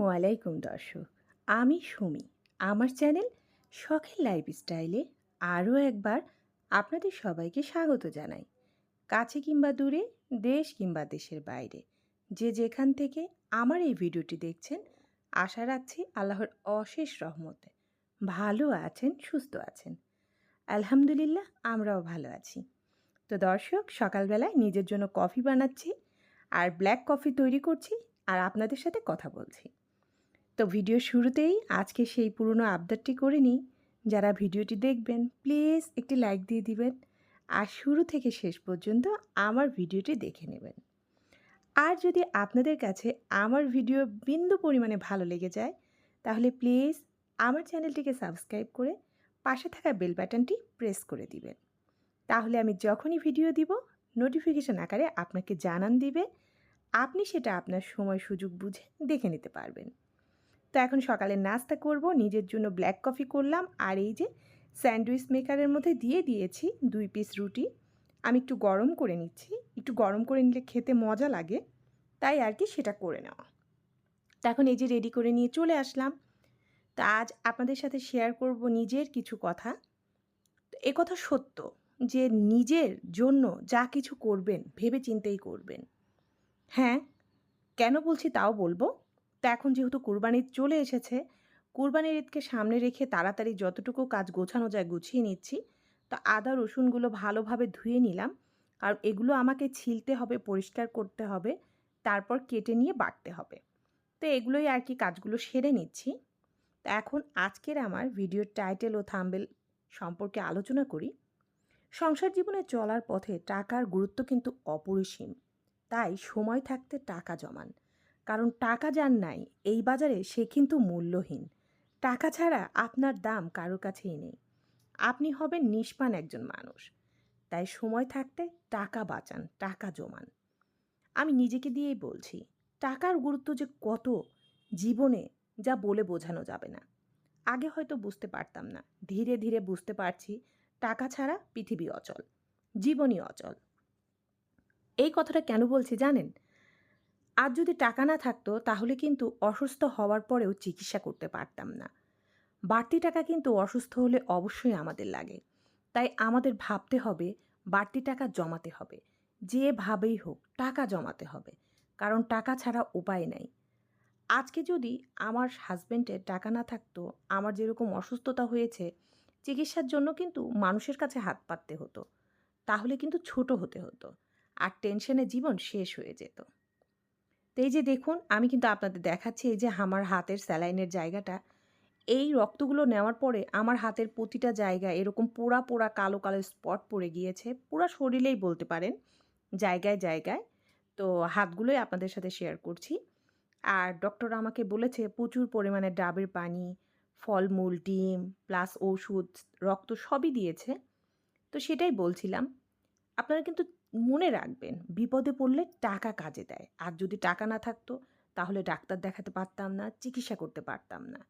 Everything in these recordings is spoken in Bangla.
আসসালামু আলাইকুম দর্শক, আমি সুমি। আমার চ্যানেল শখের লাইফস্টাইলে আরও একবার আপনাদের সবাইকে স্বাগত জানাই। কাছে কিংবা দূরে, দেশ কিংবা দেশের বাইরে, যে যেখান থেকে আমার এই ভিডিওটি দেখছেন, আশা রাখছি আল্লাহর অশেষ রহমতে ভালো আছেন, সুস্থ আছেন। আলহামদুলিল্লাহ, আমরাও ভালো আছি। তো দর্শক, সকালবেলায় নিজের জন্য কফি বানাচ্ছি, আর ব্ল্যাক কফি তৈরি করছি, আর আপনাদের সাথে কথা বলছি। তো ভিডিও শুরুতেই আজকে সেই পুরনো আবদারটি করে নিই। যারা ভিডিওটি দেখবেন, প্লিজ একটি লাইক দিয়ে দিবেন। আর শুরু থেকে শেষ পর্যন্ত আমার ভিডিওটি দেখে নেবেন। আর যদি আপনাদের কাছে আমার ভিডিও বিন্দু পরিমাণে ভালো লেগে যায়, তাহলে প্লিজ আমার চ্যানেলটিকে সাবস্ক্রাইব করে পাশে থাকা বেল বাটনটি প্রেস করে দিবেন। তাহলে আমি যখনই ভিডিও দিব, নোটিফিকেশান আকারে আপনাকে জানান দিবে। আপনি সেটা আপনার সময় সুযোগ বুঝে দেখে নিতে পারবেন। তো এখন সকালে নাস্তা করব, নিজের জন্য ব্ল্যাক কফি করলাম, আর এই যে স্যান্ডউইচ মেকারের মধ্যে দিয়ে দিয়েছি দুই পিস রুটি। আমি একটু গরম করে নিচ্ছি, একটু গরম করে নিলে খেতে মজা লাগে, তাই আর কি সেটা করে নেওয়া। তো এখন এই যে রেডি করে নিয়ে চলে আসলাম। তা আজ আপনাদের সাথে শেয়ার করব নিজের কিছু কথা। তো এ কথা সত্য যে নিজের জন্য যা কিছু করবেন ভেবে চিন্তেই করবেন। হ্যাঁ কেন বলছি তাও বলব? তো এখন যেহেতু কুরবানির চলে এসেছে, কুরবানির ঈদকে সামনে রেখে তাড়াতাড়ি যতটুকু কাজ গোছানো যায় গুছিয়ে নিচ্ছি। তো আদা, রসুনগুলো ভালোভাবে ধুয়ে নিলাম। কারণ এগুলো আমাকে ছিলতে হবে, পরিষ্কার করতে হবে, তারপর কেটে নিয়ে বাটতে হবে। তো এগুলোই আর কি কাজগুলো সেরে নিচ্ছি। তো এখন আজকের আমার ভিডিওর টাইটেল ও থাম্বেল সম্পর্কে আলোচনা করি। সংসার জীবনে চলার পথে টাকার গুরুত্ব কিন্তু অপরিসীম। তাই সময় থাকতে টাকা জমান। কারণ টাকা যার নাই, এই বাজারে সে কিন্তু মূল্যহীন। টাকা ছাড়া আপনার দাম কারও কাছেই নেই। আপনি হবেন নিষ্পান একজন মানুষ। তাই সময় থাকতে টাকা বাঁচান, টাকা জমান। আমি নিজেকে দিয়েই বলছি, টাকার গুরুত্ব যে কত জীবনে যা বলে বোঝানো যাবে না। আগে হয়তো বুঝতে পারতাম না। ধীরে ধীরে বুঝতে পারছি, টাকা ছাড়া পৃথিবী অচল, জীবনই অচল। এই কথাটা কেন বলছি জানেন? আর যদি টাকা না থাকতো, তাহলে কিন্তু অসুস্থ হওয়ার পরেও চিকিৎসা করতে পারতাম না। বাড়তি টাকা কিন্তু অসুস্থ হলে অবশ্যই আমাদের লাগে। তাই আমাদের ভাবতে হবে, বাড়তি টাকা জমাতে হবে। যেভাবেই হোক, টাকা জমাতে হবে। কারণ টাকা ছাড়া উপায় নাই। আজকে যদি আমার হাজব্যান্ডের টাকা না থাকতো, আমার যেরকম অসুস্থতা হয়েছে, চিকিৎসার জন্য কিন্তু মানুষের কাছে হাত পাততে হতো। তাহলে কিন্তু ছোট হতে হতো। আর টেনশনে জীবন শেষ হয়ে যেত। এই যে দেখুন, আমি কিন্তু আপনাদের দেখাচ্ছি এই যে আমার হাতের স্যালাইনের জায়গাটা। এই রক্তগুলো নেওয়ার পরে আমার হাতের প্রতিটা জায়গায় এরকম পোড়া পোড়া কালো কালো স্পট পড়ে গিয়েছে। পুরা শরীরেই বলতে পারেন, জায়গায় জায়গায়। তো হাতগুলোই আপনাদের সাথে শেয়ার করছি। আর ডক্টর আমাকে বলেছে, প্রচুর পরিমাণে ডাবের পানি, ফলমূল, ডিম প্লাস ওষুধ, রক্ত সবই দিয়েছে। তো সেটাই বলছিলাম। আপনারা কিন্তু মনে রাখবেন, বিপদে পড়লে টাকা কাজে দেয়। আর যদি টাকা না থাকতো, তাহলে ডাক্তার দেখাতে পারতাম না, চিকিৎসা করতে পারতাম না।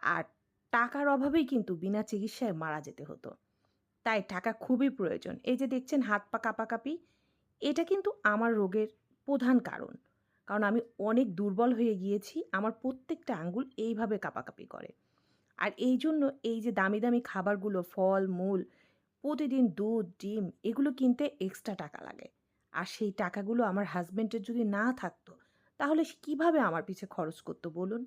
আর টাকার অভাবেই কিন্তু বিনা চিকিৎসায় মারা যেতে হতো। তাই টাকা খুবই প্রয়োজন। এই যে দেখছেন হাত পা কাঁপাকাঁপি, এটা কিন্তু আমার রোগের প্রধান কারণ। কারণ আমি অনেক দুর্বল হয়ে গিয়েছি, আমার প্রত্যেকটা আঙ্গুল এইভাবে কাঁপাকাঁপি করে। আর এই জন্য এই যে দামি দামি খাবারগুলো, ফল, মূল প্রতিদিন দুধ, ডিম এগুলো কিনতে এক্সট্রা টাকা লাগে। আর সেই টাকাগুলো আমার হাজব্যান্ডের যদি না থাকতো, তাহলে কীভাবে আমার পিছে খরচ করতো বলুন?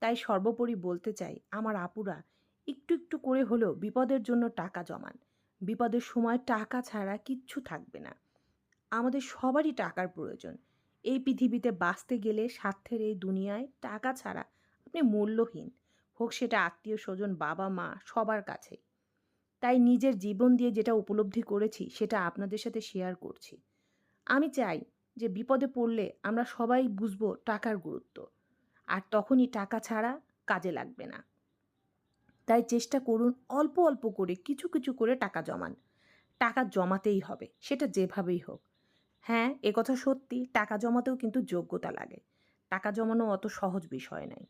তাই সর্বোপরি বলতে চাই, আমার আপুরা একটু একটু করে হলেও বিপদের জন্য টাকা জমান। বিপদের সময় টাকা ছাড়া কিচ্ছু থাকবে না। আমাদের সবারই টাকার প্রয়োজন। এই পৃথিবীতে বাঁচতে গেলে স্বার্থের এই দুনিয়ায় টাকা ছাড়া আপনি মূল্যহীন। হোক সেটা আত্মীয় স্বজন বাবা মা সবার কাছেই। তাই নিজের জীবন দিয়ে যেটা উপলব্ধি করেছি, সেটা আপনাদের সাথে শেয়ার করছি। আমি চাই যে বিপদে পড়লে আমরা সবাই বুঝব টাকার গুরুত্ব, আর তখনই টাকা ছাড়া কাজে লাগবে না। তাই চেষ্টা করুন অল্প অল্প করে কিছু কিছু করে টাকা জমান। টাকা জমাতেই হবে, সেটা যেভাবেই হোক। হ্যাঁ এ কথা সত্যি, টাকা জমাতেও কিন্তু যোগ্যতা লাগে। টাকা জমানো অত সহজ বিষয় নাই।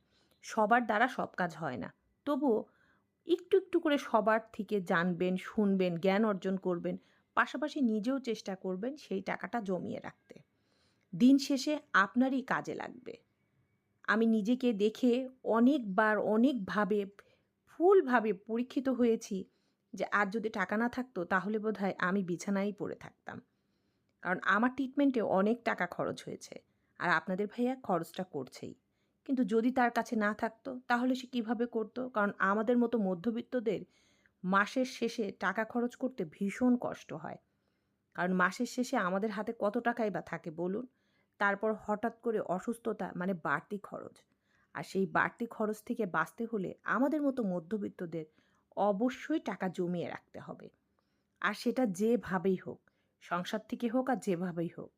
সবার দ্বারা সব কাজ হয় না। তবুও একটু একটু করে সবার থেকে জানবেন, শুনবেন, জ্ঞান অর্জন করবেন, পাশাপাশি নিজেও চেষ্টা করবেন সেই টাকাটা জমিয়ে রাখতে। দিন শেষে আপনারই কাজে লাগবে। আমি নিজেকে দেখে অনেকবার, অনেকভাবে ফুলভাবে পরীক্ষিত হয়েছি যে আর যদি টাকা না থাকতো তাহলে বোধহয় আমি বিছানায় পড়ে থাকতাম। কারণ আমার ট্রিটমেন্টে অনেক টাকা খরচ হয়েছে। আর আপনাদের ভাইয়া খরচটা করছেই। কিন্তু যদি তার কাছে না থাকতো, তাহলে সে কীভাবে করতো? কারণ আমাদের মতো মধ্যবিত্তদের মাসের শেষে টাকা খরচ করতে ভীষণ কষ্ট হয়। কারণ মাসের শেষে আমাদের হাতে কত টাকাই বা থাকে বলুন? তারপর হঠাৎ করে অসুস্থতা মানে বাড়তি খরচ। আর সেই বাড়তি খরচ থেকে বাঁচতে হলে আমাদের মতো মধ্যবিত্তদের অবশ্যই টাকা জমিয়ে রাখতে হবে। আর সেটা যেভাবেই হোক, সংসার থেকে হোক আর যেভাবেই হোক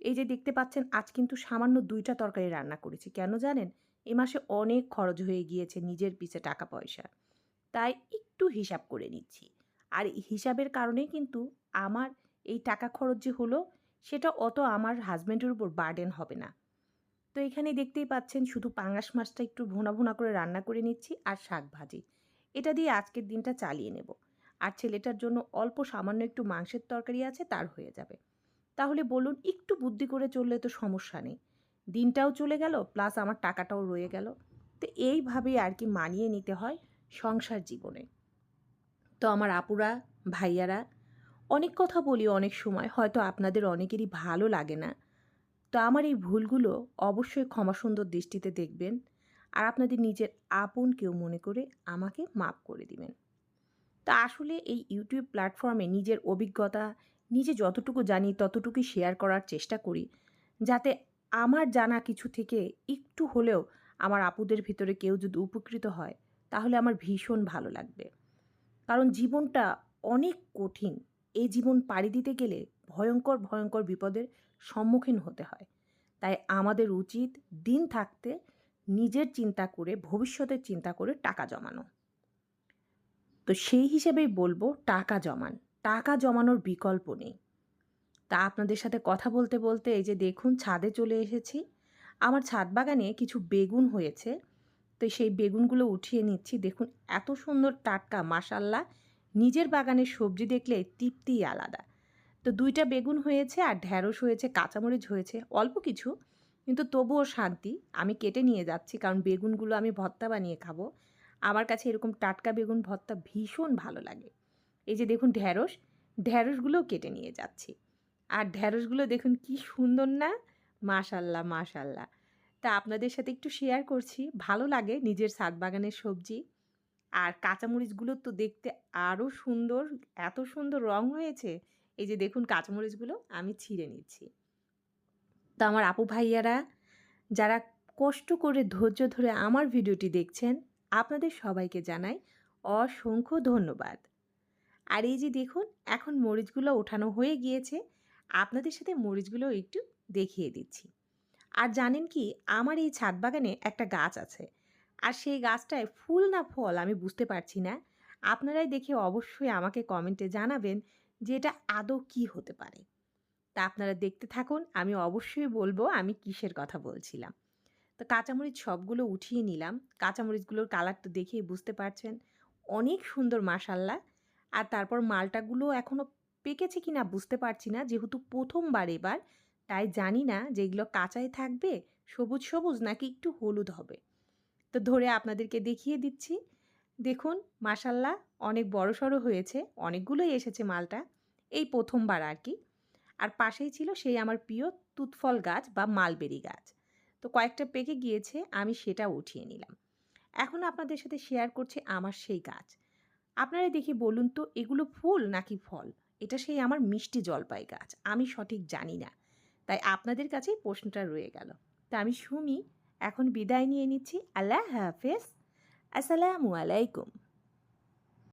এই যে দেখতে পাচ্ছেন, আজ কিন্তু সামান্য দুইটা তরকারি রান্না করেছি। কেন জানেন? এ মাসে অনেক খরচ হয়ে গিয়েছে নিজের পিছে টাকা পয়সা। তাই একটু হিসাব করে নিচ্ছি। আর হিসাবের কারণেই কিন্তু আমার এই টাকা খরচ যে হলো, সেটা অত আমার হাজব্যান্ডের উপর বার্ডেন হবে না। তো এখানে দেখতেই পাচ্ছেন, শুধু পাঙাশ মাছটা একটু ভুনা ভুনা করে রান্না করে নিচ্ছি আর শাক ভাজি। এটা দিয়ে আজকের দিনটা চালিয়ে নেব। আর ছেলেটার জন্য অল্প সামান্য একটু মাংসের তরকারি আছে, তার হয়ে যাবে। তাহলে বলুন, একটু বুদ্ধি করে চললে তো সমস্যা নেই। দিনটাও চলে গেল প্লাস আমার টাকাটাও রয়ে গেল। তো এইভাবেই আর কি মানিয়ে নিতে হয় সংসার জীবনে। তো আমার আপুরা, ভাইয়ারা, অনেক কথা বলি অনেক সময়, হয়তো আপনাদের অনেকেরই ভালো লাগে না। তো আমার এই ভুলগুলো অবশ্যই ক্ষমা সুন্দর দৃষ্টিতে দেখবেন আর আপনাদের নিজের আপন কেউ মনে করে আমাকে মাপ করে দিবেন। তা আসলে এই ইউটিউব প্ল্যাটফর্মে নিজের অভিজ্ঞতা নিজে যতটুকু জানি, ততটুকুই শেয়ার করার চেষ্টা করি। যাতে আমার জানা কিছু থেকে একটু হলেও আমার আপুদের ভিতরে কেউ যদি উপকৃত হয়, তাহলে আমার ভীষণ ভালো লাগবে। কারণ জীবনটা অনেক কঠিন। এই জীবন পাড়ি দিতে গেলে ভয়ঙ্কর ভয়ঙ্কর বিপদের সম্মুখীন হতে হয়। তাই আমাদের উচিত দিন থাকতে নিজের চিন্তা করে, ভবিষ্যতের চিন্তা করে টাকা জমানো। তো সেই হিসেবেই বলব, টাকা জমান। টাকা জমানোর বিকল্প নেই। তা আপনাদের সাথে কথা বলতে বলতে এই যে দেখুন, ছাদে চলে এসেছি। আমার ছাদ বাগানে কিছু বেগুন হয়েছে। তো সেই বেগুনগুলো উঠিয়ে নিচ্ছি। দেখুন, এত সুন্দর টাটকা মাসাল্লা নিজের বাগানের সবজি দেখলে তৃপ্তিই আলাদা। তো দুইটা বেগুন হয়েছে আর ঢ্যাঁড়স হয়েছে, কাঁচামরিচ হয়েছে, অল্প কিছু। কিন্তু তবুও শান্তি। আমি কেটে নিয়ে যাচ্ছি কারণ বেগুনগুলো আমি ভর্তা বানিয়ে খাব। আমার কাছে এরকম টাটকা বেগুন ভর্তা ভীষণ ভালো লাগে। এই যে দেখুন ঢ্যাঁড়স, ঢ্যাঁড়সগুলোও কেটে নিয়ে যাচ্ছি। আর ঢ্যাঁড়সগুলো দেখুন কি সুন্দর না? মাশাল্লাহ মাশাল্লাহ। তা আপনাদের সাথে একটু শেয়ার করছি। ভালো লাগে নিজের সাত বাগানের সবজি। আর কাঁচামরিচগুলো তো দেখতে আরও সুন্দর, এত সুন্দর রং হয়েছে। এই যে দেখুন কাঁচামরিচগুলো আমি ছিঁড়ে নিচ্ছি। তো আমার আপু ভাইয়ারা, যারা কষ্ট করে ধৈর্য ধরে আমার ভিডিওটি দেখছেন, আপনাদের সবাইকে জানাই অসংখ্য ধন্যবাদ। আর এই যে দেখুন, এখন মরিচগুলো ওঠানো হয়ে গিয়েছে। আপনাদের সাথে মরিচগুলো একটু দেখিয়ে দিচ্ছি। আর জানেন কি, আমার এই ছাদ বাগানে একটা গাছ আছে। আর সেই গাছটায় ফুল না ফল আমি বুঝতে পারছি না। আপনারাই দেখে অবশ্যই আমাকে কমেন্টে জানাবেন যে এটা আদৌ কী হতে পারে। তা আপনারা দেখতে থাকুন, আমি অবশ্যই বলব আমি কিসের কথা বলছিলাম। তো কাঁচামরিচ সবগুলো উঠিয়ে নিলাম। কাঁচামরিচগুলোর কালারটা দেখেই বুঝতে পারছেন। অনেক সুন্দর মাসাল্লা আর তারপর মালটাগুলো এখনও পেকেছে কি না বুঝতে পারছি না। যেহেতু প্রথমবার এবার, তাই জানি না যে এগুলো কাঁচাই থাকবে, সবুজ সবুজ নাকি একটু হলুদ হবে। তো ধরে আপনাদেরকে দেখিয়ে দিচ্ছি। দেখুন মাসাল্লাহ অনেক বড় সড়ো হয়েছে, অনেকগুলোই এসেছে মালটা, এই প্রথমবার আর কি। আর পাশেই ছিল সেই আমার প্রিয় তুতফল গাছ বা মালবেরি গাছ। তো কয়েকটা পেকে গিয়েছে, আমি সেটা উঠিয়ে নিলাম। এখন আপনাদের সাথে শেয়ার করছি আমার সেই গাছ। আপনারা দেখি বলুন তো, এগুলো ফুল নাকি ফল? এটা সেই আমার মিষ্টি জলপাই গাছ আমি সঠিক জানি না। তাই আপনাদের কাছেই প্রশ্নটা রয়ে গেল। তা আমি সুমি, এখন বিদায় নিয়ে নিচ্ছি। আল্লাহ হাফেজ। আসসালামু আলাইকুম।